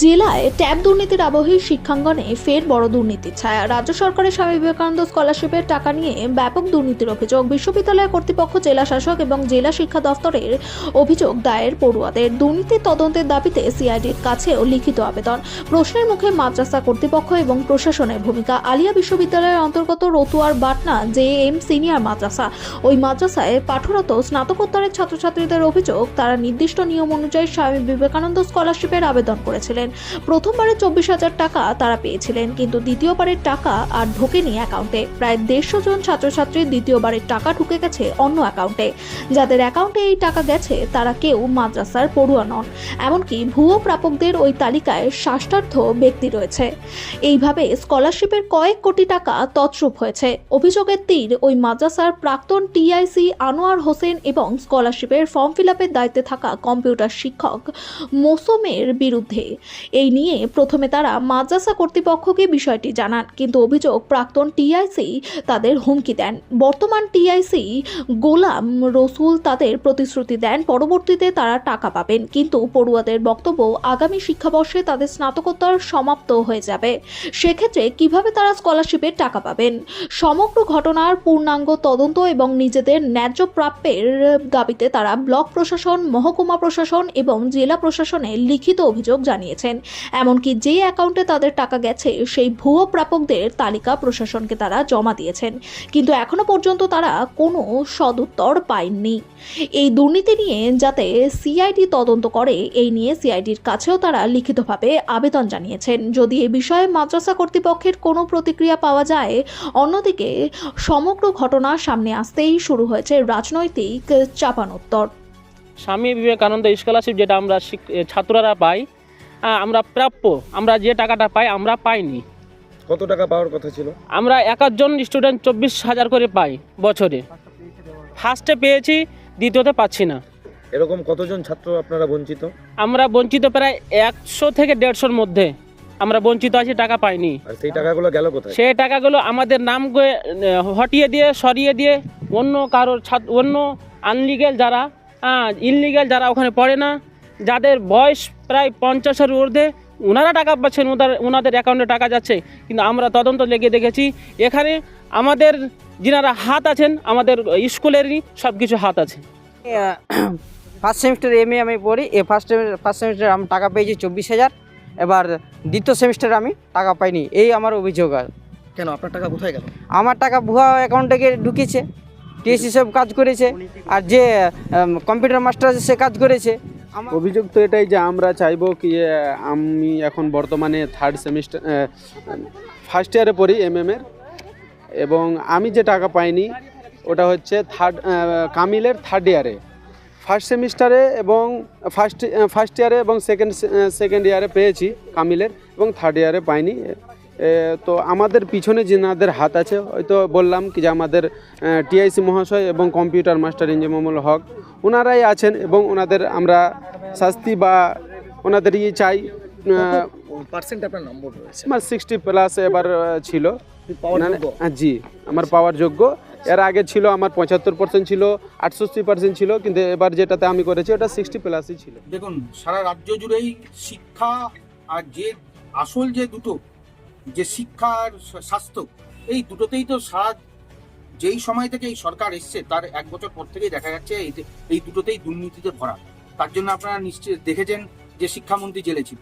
জেলায় ট্যাব দুর্নীতির আবহে শিক্ষাঙ্গনে ফের বড় দুর্নীতির ছায়া। রাজ্য সরকারের স্বামী বিবেকানন্দ স্কলারশিপের টাকা নিয়ে ব্যাপক দুর্নীতির অভিযোগ। বিশ্ববিদ্যালয় কর্তৃপক্ষ, জেলা শাসক এবং জেলা শিক্ষা দফতরের অভিযোগ দায়ের পড়ুয়াদের। দুর্নীতির তদন্তের দাবিতে সিআইডির কাছেও লিখিত আবেদন। প্রশ্নের মুখে মাদ্রাসা কর্তৃপক্ষ এবং প্রশাসনের ভূমিকা। আলিয়া বিশ্ববিদ্যালয়ের অন্তর্গত রতুয়ার বাটনা জে এম সিনিয়র মাদ্রাসা। ওই মাদ্রাসায় পাঠরত স্নাতকোত্তরের ছাত্রছাত্রীদের অভিযোগ, তারা নির্দিষ্ট নিয়ম অনুযায়ী স্বামী বিবেকানন্দ স্কলারশিপের আবেদন করেছিলেন। প্রথমবারে চব্বিশ হাজার টাকা তারা পেয়েছিলেন, কিন্তু দ্বিতীয়বারের টাকা আর ঢোকেনি অ্যাকাউন্টে। প্রায় দেড়শো জন ছাত্রছাত্রীর দ্বিতীয়বারের টাকা ঢুকে গেছে অন্য অ্যাকাউন্টে। যাদের অ্যাকাউন্টে এই টাকা গেছে, তারা কেউ মাদ্রাসার পড়ুয়া নন। এমনকি ভুয়ো প্রাপকদের ওই তালিকায় শাস্তার্থ ব্যক্তি রয়েছে। এইভাবে স্কলারশিপের কয়েক কোটি টাকা তছরূপ হয়েছে। অভিযোগের তীর ওই মাদ্রাসার প্রাক্তন টিআইসি আনোয়ার হোসেন এবং স্কলারশিপের ফর্ম ফিল আপের দায়িত্বে থাকা কম্পিউটার শিক্ষক মোসমের বিরুদ্ধে। এই নিয়ে প্রথমে তারা মাদ্রাসা কর্তৃপক্ষকে বিষয়টি জানান, কিন্তু অভিযোগ প্রাক্তন টিআইসি তাদের হুমকি দেন। বর্তমান টিআইসি গোলাম রসুল তাদের প্রতিশ্রুতি দেন, পরবর্তীতে তারা টাকা পাবেন, কিন্তু পড়ুয়াদের বক্তব্য আগামী শিক্ষাবর্ষে তাদের স্নাতকোত্তর সমাপ্ত হয়ে যাবে। সেক্ষেত্রে কীভাবে তারা স্কলারশিপের টাকা পাবেন? সমগ্র ঘটনার পূর্ণাঙ্গ তদন্ত এবং নিজেদের ন্যায্য প্রাপ্যের দাবিতে তারা ব্লক প্রশাসন, মহকুমা প্রশাসন এবং জেলা প্রশাসনে লিখিত অভিযোগ জানিয়েছেন এমনকি যে অ্যাকাউন্টে তাদের টাকা গেছে, সেই ভুয়ো প্রাপকদের তালিকা প্রশাসনকে তারা জমা দিয়েছেন। কিন্তু এখনও পর্যন্ত তারা কোনো সদুত্তর পায়নি। এই দুর্নীতি নিয়ে যাতে সিআইডি তদন্ত করে, এই নিয়ে সিআইডির কাছেও তারা লিখিতভাবে আবেদন জানিয়েছেন। যদি এ বিষয়ে মাদ্রাসা কর্তৃপক্ষের কোনো প্রতিক্রিয়া পাওয়া যায়, অন্যদিকে সমগ্র ঘটনা সামনে আসতেই শুরু হয়েছে রাজনৈতিক চাপানোত্তর। স্বামী বিবেকানন্দ স্কলারশিপ যেটা আমরা ছাত্ররা পাই আমরা প্রাপ্য। আমরা যে টাকাটা পাই আমরা পাইনি। কত টাকা পাওয়ার কথা ছিল? আমরা এক একজন স্টুডেন্ট চব্বিশ হাজার করে পাই বছরে। ফার্স্টে পেয়েছি দ্বিতীয়তে পাচ্ছি না। এরকম কতজন ছাত্র আপনারা বঞ্চিত? আমরা বঞ্চিত প্রায় একশো থেকে দেড়শোর মধ্যে। আমরা বঞ্চিত আছি টাকা পাইনি। আর সেই টাকাগুলো গেল কোথায়? সেই টাকাগুলো আমাদের নাম হটিয়ে দিয়ে সরিয়ে দিয়ে অন্য কারোর ছাত্র অন্য আনলিগেল যারা ইনলিগেল যারা ওখানে পড়ে না যাদের বয়স প্রায় পঞ্চাশের ঊর্ধ্বে ওনারা টাকা পাচ্ছেন ওনার ওনাদের অ্যাকাউন্টে টাকা যাচ্ছে। কিন্তু আমরা তদন্ত লেগে দেখেছি এখানে আমাদের যিনারা হাত আছেন আমাদের স্কুলেরই সব কিছু হাত আছে। ফার্স্ট সেমিস্টার এম এ আমি পড়ি এ ফার্স্ট ফার্স্ট সেমিস্টার আমি টাকা পেয়েছি চব্বিশ হাজার এবার দ্বিতীয় সেমিস্টারে আমি টাকা পাইনি এই আমার অভিযোগ আর। কেন আপনার টাকা কোথায় গেল? আমার টাকা ভুয়া অ্যাকাউন্টে থেকে ঢুকেছে টিএসি সব কাজ করেছে আর যে কম্পিউটার মাস্টার আছে সে কাজ করেছে। অভিযোগ তো এটাই যে আমরা চাইব কি আমি এখন বর্তমানে থার্ড সেমিস্টার ফার্স্ট ইয়ারে পড়ি এম এর, এবং আমি যে টাকা পাইনি, ওটা হচ্ছে থার্ড কামিলের থার্ড ইয়ারে ফার্স্ট সেমিস্টারে এবং ফার্স্ট ফার্স্ট ইয়ারে এবং সেকেন্ড সেকেন্ড ইয়ারে পেয়েছি কামিলের, এবং থার্ড ইয়ারে পাইনি। তো আমাদের পিছনে যেনাদের হাত আছে হয়তো বললাম কি যে আমাদের টিআইসি মহাশয় এবং কম্পিউটার মাস্টার ইঞ্জিমামুল হক ওনারাই আছেন এবং ওনাদের আমরা শাস্তি বা ওনাদের ইয়ে চাই পার্সেন্ট আপনার নম্বর রয়েছে? আমার সিক্সটি প্লাস এবার ছিল। পাওয়ার না, না, যোগ্য? হ্যাঁ, জি আমার পাওয়ার যোগ্য। এর আগে ছিল আমার পঁচাত্তর পার্সেন্ট ছিল আটষট্টি পার্সেন্ট ছিল কিন্তু এবার যেটাতে আমি করেছি ওটা সিক্সটি প্লাসই ছিল। দেখুন সারা রাজ্য জুড়েই শিক্ষা আর যে আসল যে দুটো যে শিক্ষা আর স্বাস্থ্য, এই দুটোতেই তো সারা যেই সময় থেকে এই সরকার এসছে, তার এক বছর পর থেকেই দেখা যাচ্ছে এই দুটোতেই দুর্নীতিতে ভরা। তার জন্য আপনারা নিশ্চয় দেখেছেন যে শিক্ষামন্ত্রী জেলে ছিল